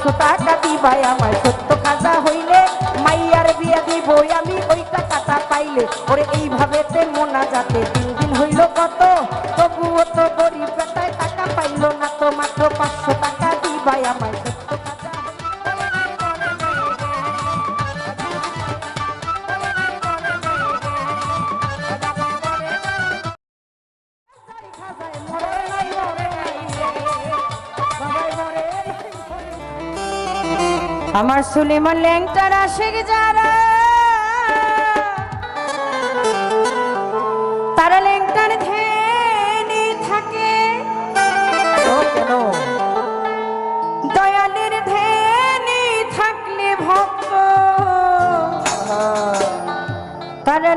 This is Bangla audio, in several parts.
পাঁচশো টাকা দিবাই আমায় সত্য কাজা হইলে, মাইয়ার বিয়া দিব আমি ওই টাকাটা পাইলে। ওরে এইভাবে মোনা যাতে দিন। আমার সুলেমান ল্যাংটার আশেক যারা তারা ল্যাংটার ধ্যানে থাকে। দয়ালের থাকলে ভক্ত তারা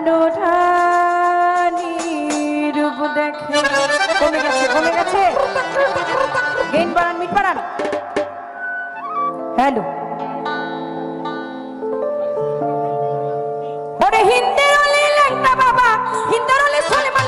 y darle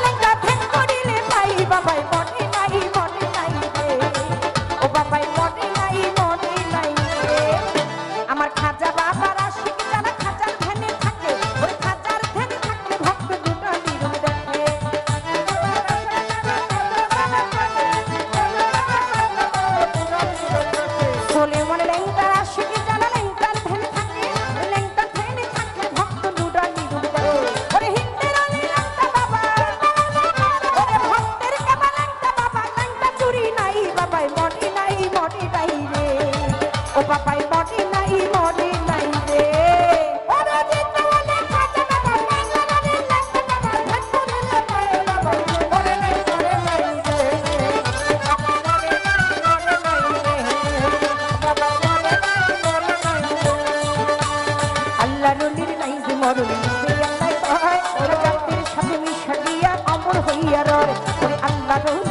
আল্লাহ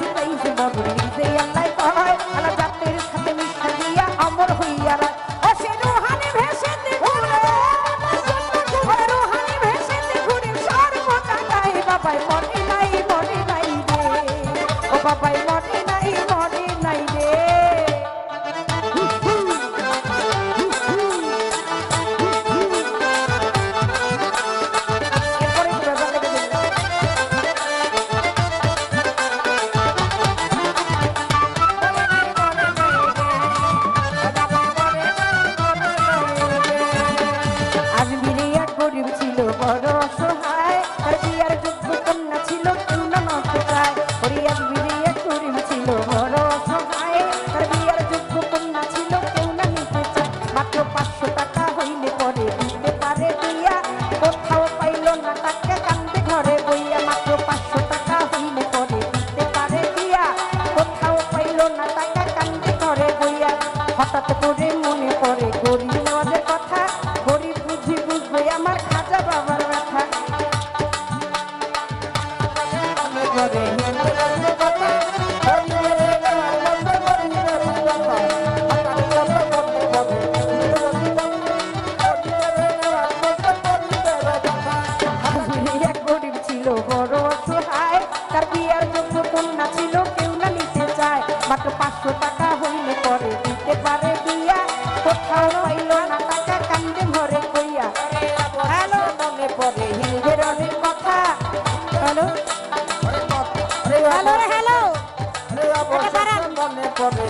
করে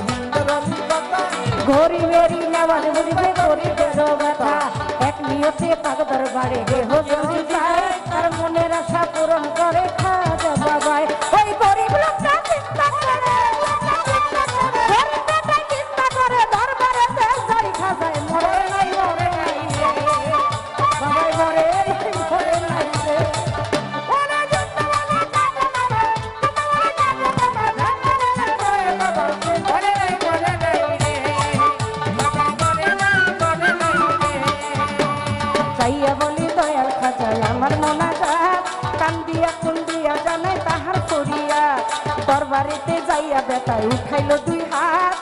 ঘড়ি মেরি নেওয়াজ বুঝবে করি বেরো ব্যথা। এক নিয়তে মনের আশা পূরণ করে। বাড়িতে যাইয়া বেটায় উঠাইলো দুই হাত।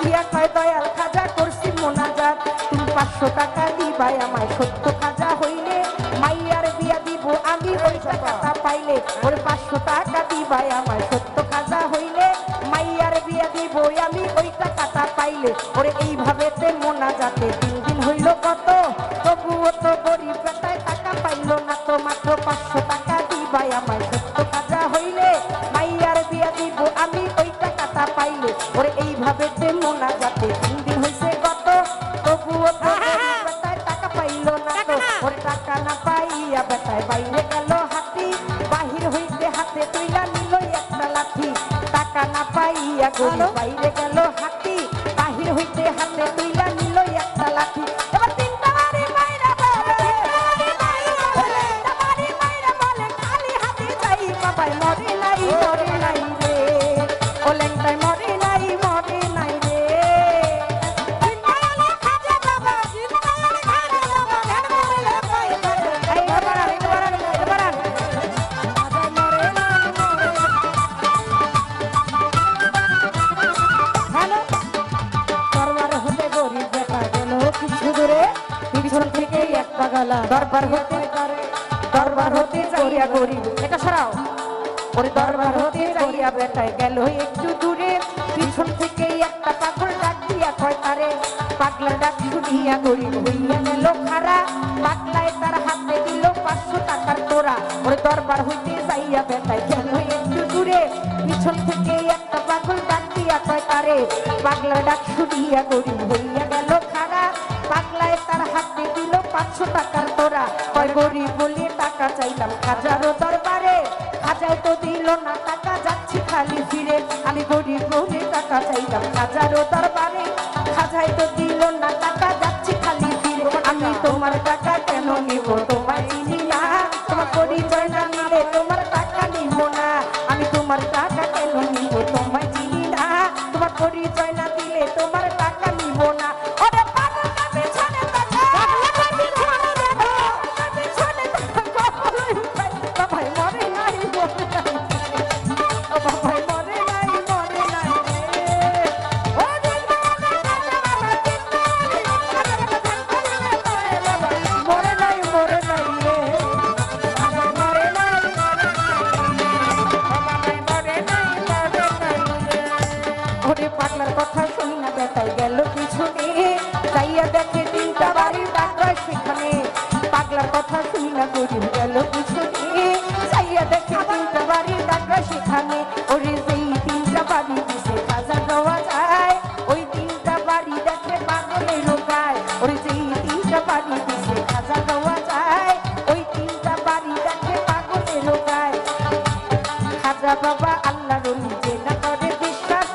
দিয়া কয় দয়াল খাজা করছি মোনাজাত। তুমি পাঁচশো টাকা দিবাই আমায় সত্য খাজা হইলে। মাইয়ার বিয়া দিব আমি ওই টাকাটা পাইলে। ওর পাঁচশো টাকা দিবাই আমায় সত্য খাজা হইলে। মাইয়ার বিয়া দিব আমি ওই টাকাটা পাইলে। ওর ওরে এইভাবেতে মোনাজাতে দিন দিন তুইলা নিল একটা লাঠি টাকা না পাইয়া গরিব বাইরে গেল। হতে যাইয়া গরিব এটা সরাও। ওরে দরবার হতে যাইয়া বেটায় গেল একটু দূরে। পিছন থেকে একটা পাগল ডাক দিয়া কয় তারে পাগলা ডাক শুনিয়া গরিব হইয়া গেল খারা পাগলায় তার হাতে দিল পাঁচশো টাকার তোরা ওরে দরবার হইতে যাইয়া বেটায় গেল একটু দূরে। পিছন থেকে একটা পাগল ডাক দিয়া কয় তারে পাগলা ডাক শুনিয়া গরিব হইয়া গেল খারা পাগলায় তার হাতে দিল পাঁচশো টাকার তোরা কয়, গরিব বলে টাকা চাইলাম খাজারও দরবারে। হাজার তো দিল না টাকা, যাচ্ছি খালি ফিরে। আমি গরিব টাকা চাইলাম খাজারও দরবারে। হাজার তো দিল না টাকা, যাচ্ছি শুনি গেল পিছনে যাইয়া দেখে তিনটা বাড়ি ডাকরা সেখানে। ওরে যেই তিনটা বাড়ি দিছে খাজা দেওয়া যায়। ওই তিনটা বাড়ি দেখে পাগলের রোগায় ওরে যেই তিনটা বাড়ি দিছে খাজা দেওয়া যায়। ওই তিনটা বাড়ি দেখে পাগলের রোগায় খাজা বাবা আল্লাহ নিজে না করে বিশ্বাস।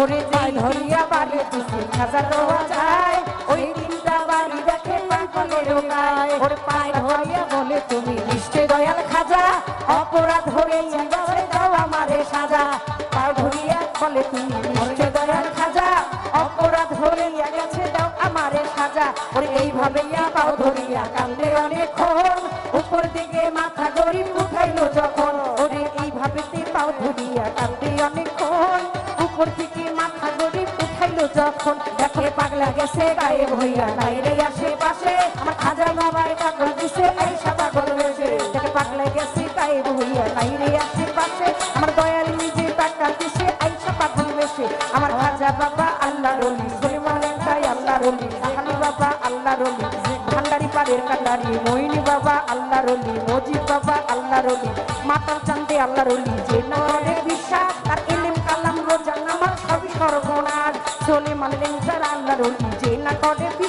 ওরে যাই ধরিয়া বাড়ি দিছে খাজা দেওয়া যায়। রোগায় ওরে পায় ধরিয়া বলে, তুমি নিশ্চয় দয়াল খাজা, অপরাধ হয়ে যাবে দাও আমারে সাজা। পা ধরিয়া বলে, তুমি নিশ্চয় দয়াল খাজা, অপরাধ হয়ে গেছে, দাও আমারে সাজা। ওরে এইভাবে পাও ধরিয়া কান্দে অনেকক্ষণ। উপর দিকে মাথা গরিব উঠাইলো যখন। ওরে এইভাবে পাও ধরিয়া কান্দে অনেকক্ষণ। উপর থেকে মাথা যখন দেখে পাগলা গেছে গায়ে হইয়া নাই রে আশেপাশে আমার খাজা বাবায় পাগল দিছে, আইসা পাগল হয়েছে। দেখে পাগলা গেছে গায়ে হইয়া নাই রে আশেপাশে আমার দয়াল নিজে টাকা দিছে, আইসা পাগল হয়েছে। আমার খাজা বাবা আল্লাহ রলি সলিমানের তাই আল্লাহ রলি সাহানি বাবা আল্লাহ রলি ভান্ডারি পাড়ের কান্ডারি মইনি বাবা আল্লাহ রলি মজিদ বাবা আল্লাহ রলি মাতার চান্দে আল্লাহ রলি যে না চলে মানলেন যারা আল্লাহ রলি যে না করে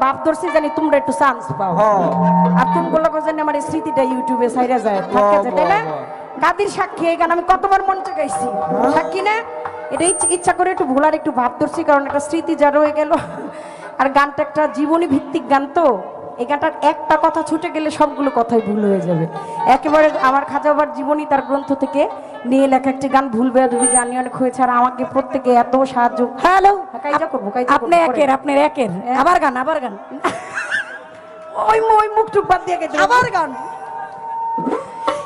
ভাব ধরছি জানি তোমরা একটু চান্স পাও। আর তুমি বলল জানি আমার এই স্মৃতিটা ইউটিউবে সাইরা যায়। থাকে যায়, তাই না? কাদির সাক্ষী এই গান আমি কতবার মঞ্চে গাইছি সাক্ষী না? এটা ইচ্ছা- ইচ্ছা করে একটু ভোলার একটু ভাব ধরছি কারণ একটা স্মৃতি যা রয়ে গেল। আর গানটা একটা জীবনী ভিত্তিক গান তো। এই গানটার একটা কথা ছুটে গেলে সবগুলো কথাই ভুল হয়ে যাবে। একেবারে আমার খাজাবার জীবনী তার গ্রন্থ থেকে নিয়ে লেখা একটি গান ভুলবে যদি জানি অনেক হয়েছে। আর আমাকে প্রত্যেকে এত সাহায্য হ্যালো কাইজা করব আপনি একের। আপনার একের। আবার গান আবার গান। ওই ওই মুখ টুক বাদ দিয়ে গেছে। আবার গান।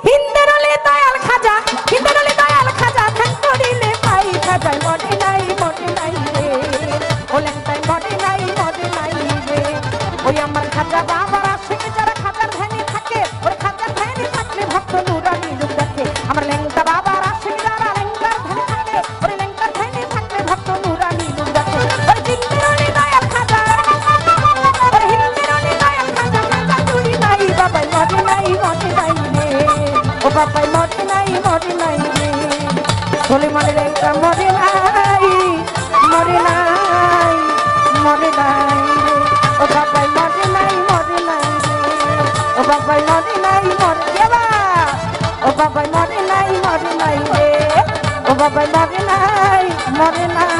হিন্দেরলে দয়াল খাজা হিন্দেরলে দয়াল খাজা ধ্যান করিলে পাই খাজাই মনে নাই মনে নাই রে। বলেন তাই মনে নাই ওই আমার খাজা বাবার আশেকে যারা বাবাই মরে নাই মরে নাই।